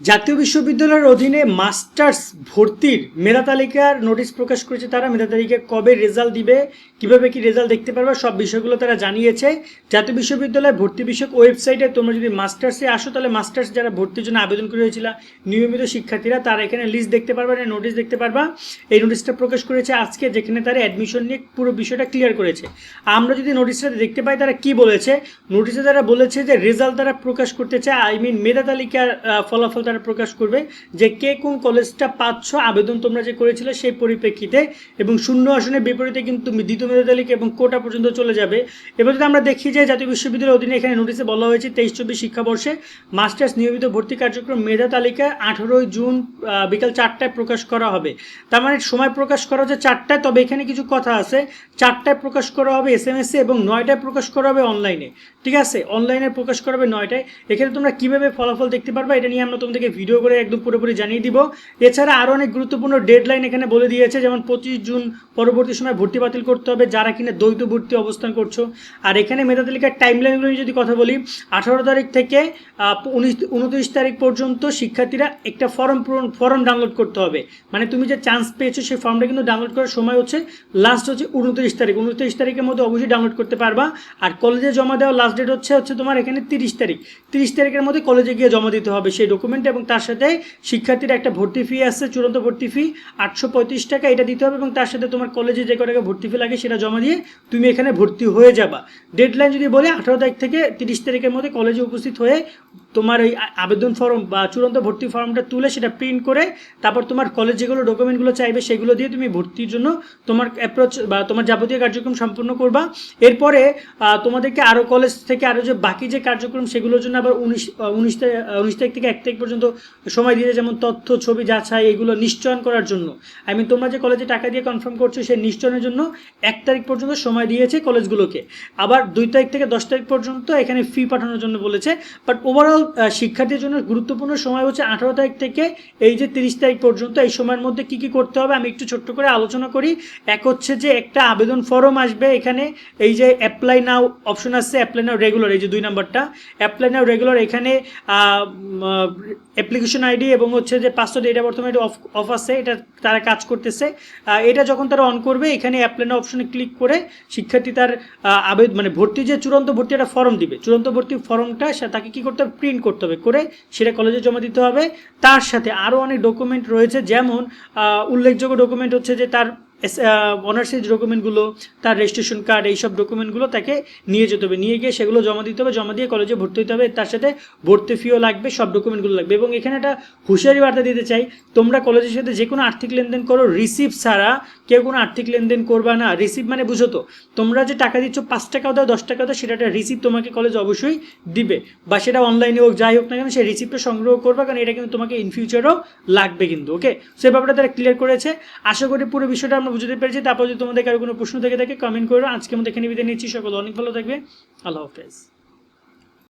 জাতীয় বিশ্ববিদ্যালয়ের অধীনে মাস্টার্স ভর্তির মেধা তালিকার নোটিশ প্রকাশ করেছে তারা। মেধা তালিকা কবে রেজাল্ট দিবে, কীভাবে কি রেজাল্ট দেখতে পারবে, সব বিষয়গুলো তারা জানিয়েছে। জাতীয় বিশ্ববিদ্যালয় ভর্তি বিষয়ক ওয়েবসাইটে তোমরা যদি মাস্টার্সে আসো, তাহলে মাস্টার্স যারা ভর্তির জন্য আবেদন করে হয়েছিল নিয়মিত শিক্ষার্থীরা, তারা এখানে লিস্ট দেখতে পারবা নোটিশ দেখতে পারবা। এই নোটিশটা প্রকাশ করেছে আজকে, যেখানে তারা অ্যাডমিশন নিয়ে পুরো বিষয়টা ক্লিয়ার করেছে। আমরা যদি নোটিশটা দেখতে পাই, তারা কি বলেছে? নোটিশে তারা বলেছে যে রেজাল্ট তারা প্রকাশ করতে চায় আই মিন মেধা তালিকার ফলাফল তারা প্রকাশ করবে যে কে কোন কলেজটা পাচ্ছ আবেদন তোমরা যে করেছিলে সেই পরিপ্রেক্ষিতে এবং শূন্য আসনের বিপরীতে কিন্তু দ্বিতীয় মেধা তালিকা এবং কোটা পর্যন্ত চলে যাবে। এবার যদি আমরা দেখি যে জাতীয় বিশ্ববিদ্যালয়ের অধীনে এখানে নোটিশে বলা হয়েছে তেইশ চব্বিশ শিক্ষাবর্ষে মাস্টার্স নিয়মিত ভর্তি কার্যক্রম মেধা তালিকা আঠারোই জুন বিকাল চারটায় প্রকাশ করা হবে। তার মানে সময় প্রকাশ করা হচ্ছে চারটায়, তবে এখানে কিছু কথা আছে। চারটায় প্রকাশ করা হবে এস এম এস এবং নয়টায় প্রকাশ করা হবে অনলাইনে ঠিক আছে? অনলাইনে প্রকাশ করা হবে নয়টায়। এখানে তোমরা কীভাবে ফলাফল দেখতে পারবে এটা নিয়ে আমরা তোমাদেরকে ভিডিও করে একদম পুরোপুরি জানিয়ে দিব। এছাড়া আরও অনেক গুরুত্বপূর্ণ ডেডলাইন এখানে বলে দিয়েছে, যেমন পঁচিশ জুন পরবর্তী সময় ভর্তি বাতিল করতে হবে, যারা কিনা দ্বৈত ভর্তি অবস্থান করছ। আর এখানে মেধা তালিকার টাইমলাইনগুলো যদি কথা বলি, আঠারো তারিখ থেকে উনিশ, উনত্রিশ তারিখ পর্যন্ত শিক্ষার্থীরা একটা ফর্ম পূরণ ফর্ম ডাউনলোড করতে হবে। মানে তুমি যে চান্স পেয়েছ, সেই ফর্মটা কিন্তু ডাউনলোড করার সময় হচ্ছে লাস্ট হচ্ছে উনত্রিশ তারিখ। উনত্রিশ তারিখের মধ্যে অবশ্যই ডাউনলোড করতে পারবা। আর কলেজে জমা দেওয়া লাস্ট ডেট হচ্ছে হচ্ছে তোমার এখানে তিরিশ তারিখ। তিরিশ তারিখের মধ্যে কলেজে গিয়ে জমা দিতে হবে। সেই ডকুমেন্ট এবং তার সাথে শিক্ষার্থীর একটা ভর্তি ফি আসছে চূড়ান্ত ভর্তি ফি আটশো পঁয়ত্রিশ টাকা। এটা দিতে হবে এবং তার সাথে তোমার কলেজে যে কটাকে ভর্তি ফি লাগে সেটা জমা দিয়ে তুমি এখানে ভর্তি হয়ে যাবা। ডেডলাইন যদি বলে আঠারো তারিখ থেকে তিরিশ তারিখের মধ্যে কলেজে উপস্থিত হয়ে তোমার ওই আবেদন ফর্ম বা চূড়ান্ত ভর্তি ফর্মটা তুলে সেটা প্রিন্ট করে তারপর তোমার কলেজ যেগুলো ডকুমেন্টগুলো চাইবে সেগুলো দিয়ে তুমি ভর্তির জন্য তোমার অ্যাপ্রোচ বা তোমার যাবতীয় কার্যক্রম সম্পূর্ণ করবা। এরপরে তোমাদেরকে আরও কলেজ থেকে আরও যে বাকি যে কার্যক্রম সেগুলোর জন্য আবার উনিশ উনিশ তারিখ উনিশ তারিখ থেকে এক তারিখ পর্যন্ত সময় দিয়েছে যেমন তথ্য, ছবি, যাচাই এগুলো নিশ্চয়ন করার জন্য। আই মিন তোমরা যে কলেজে টাকা দিয়ে কনফার্ম করছ সেই নিশ্চয়নের জন্য এক তারিখ পর্যন্ত সময় দিয়েছে কলেজগুলোকে আবার দুই তারিখ থেকে দশ তারিখ পর্যন্ত এখানে ফি পাঠানোর জন্য বলেছে। বাট ওভারঅল শিক্ষার্থীর জন্য গুরুত্বপূর্ণ সময় হচ্ছে আঠারো তারিখ থেকে এই যে তিরিশ তারিখ পর্যন্ত। এই সময়ের মধ্যে কি কি করতে হবে? আমি একটু ছোট্ট করে আলোচনা করি। এক হচ্ছে যে একটা আবেদন ফর্ম আসবে এখানে। এই যে অ্যাপ্লাই নাও অপশন আসছে অ্যাপ্লাই নাও রেগুলার এই যে দুই নাম্বারটা। অ্যাপ্লাই নাও রেগুলার এখানে অ্যাপ্লিকেশন আইডি এবং হচ্ছে যে পাসওয়ার্ড এটা বর্তমানে অফ অফ আছে। এটা তারা কাজ করতেছে। এটা যখন তারা অন করবে এখানে অ্যাপ্লাই নাও অপশনে ক্লিক করে শিক্ষার্থী তার আহ, আবেদ মানে ভর্তি যে চূড়ান্ত ভর্তি একটা ফর্ম দিবে। চূড়ান্ত ভর্তি ফর্মটা তাকে কি করতে হবে? প্রিন্ট করতে হবে, করে সেটা কলেজে জমা দিতে হবে। তার সাথে আরও অনেক ডকুমেন্ট রয়েছে, যেমন উল্লেখযোগ্য ডকুমেন্ট হচ্ছে যে তার অনার্সের ডকুমেন্টগুলো তার রেজিস্ট্রেশন কার্ড এইসব ডকুমেন্টগুলো তাকে নিয়ে যেতে হবে। নিয়ে গিয়ে সেগুলো জমা দিতে হবে, জমা দিয়ে কলেজে ভর্তি হতে হবে। তার সাথে ভর্তি ফিও লাগবে, সব ডকুমেন্টগুলো লাগবে। এবং এখানে একটা হুঁশিয়ারি বার্তা দিতে চাই, তোমরা কলেজের সাথে যে কোনো আর্থিক লেনদেন করো রিসিভ ছাড়া কেউ কোনো আর্থিক লেনদেন করবা না। রিসিভ মানে বুঝো তো, তোমরা যে টাকা দিচ্ছ, পাঁচ টাকাও দাও, দশ টাকাও দাও, সেটা একটা রিসিভ তোমাকে কলেজ অবশ্যই দিবে। বা সেটা অনলাইনে হোক, যাই হোক না কেন, সেই রিসিপ্টটা সংগ্রহ করবা, কারণ এটা কিন্তু তোমাকে ইন ফিউচারও লাগবে কিন্তু ওকে সে ব্যাপারটা তারা ক্লিয়ার করেছে। আশা করি পুরো বিষয়টা আমরা বুঝতে পেরেছি, তারপর যদি তোমাদের কারও কোনো প্রশ্ন থেকে থাকে কমেন্ট করো। আজকে মধ্যে এখানে বিদায় নিচ্ছি। সকল অনেক ভালো থাকবে। আল্লাহ হাফেজ।